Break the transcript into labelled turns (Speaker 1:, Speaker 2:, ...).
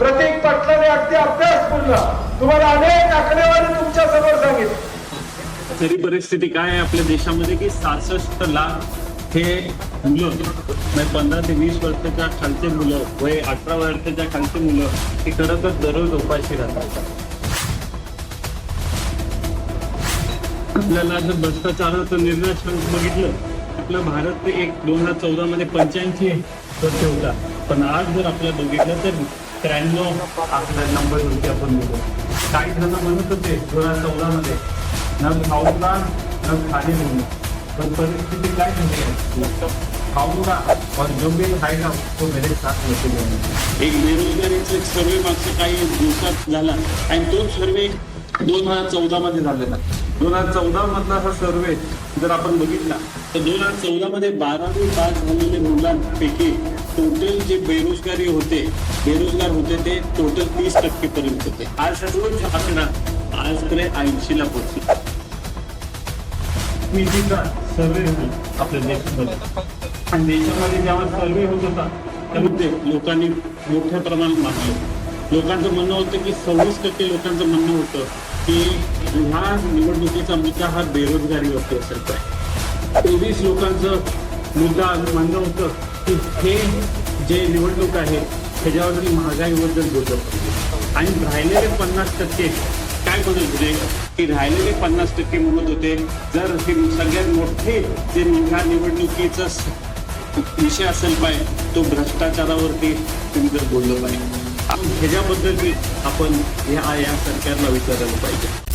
Speaker 1: प्रतीक पाटलाने अगदी अभ्यास पूर्ण तुम्हाला अनेक आकडेवारी तुमच्यासमोर सांगितले
Speaker 2: तरी परिस्थिती काय आहे आपल्या देशामध्ये की सहासष्ट लाख हे मुलं म्हणजे पंधरा ते वीस वर्षाच्या खालचे मुलं वय अठरा वर्षाच्या खालचे मुलं हे खरं तर दररोज उपाशी राहतात. आपल्याला जर भ्रष्टाचाराचं निर्देशन बघितलं आपला भारत एक दोन हजार चौदा मध्ये पंच्याऐंशी टक्के होता. पण आज जर आपल्याला बघितलं तर त्र्याण्णव. आपला नंबर होते आपण बोलतो काही जण म्हणत होते दोन हजार चौदामध्ये न खाऊला न खाली म्हणून. पण परिस्थिती काय झाली? खाऊला और जो भी खाएगा तो मेरे साथ होते एक बेरोजगारीचा एक सर्वे मागच्या काही दिवसात झाला आणि तो सर्वे दोन हजार चौदामध्ये झालेला. दोन हजार चौदा मधला हा सर्वे जर आपण बघितला तर दोन हजार चौदामध्ये बारावी पास झालेले मुलांपैकी टोटल जे बेरोजगारी होते बेरोजगार होते ते टोटल तीस टक्के पर्यंत होते. आज तोच आकडा आजकडे ऐंशीला पोहोचला नीतीचा सर्वे होतो आपल्या देशामध्ये. आणि देशामध्ये जेव्हा सर्वे होत होता त्यामध्ये लोकांनी मोठ्या प्रमाणात मागलं लोकांचं म्हणणं होतं की सव्वीस टक्के लोकांचं म्हणणं होतं की ह्या निवडणुकीचा मुद्दा हा बेरोजगारीवरती असेल काय तेवीस लोकांचं मुद्दा म्हणणं होतं. की हे जे निवडणूक आहे ह्याच्यावरती महागाईबद्दल बोलतो आणि राहिलेले पन्नास टक्के काय म्हणत होते की राहिलेले पन्नास टक्के म्हणत होते जर हे सगळ्यात मोठे जे ह्या निवडणुकीचा विषय असेल पाहिजे तो भ्रष्टाचारावरती तुम्ही जर बोललो पाहिजे ह्याच्याबद्दल आपण ह्या या सरकारला विचारायला पाहिजे.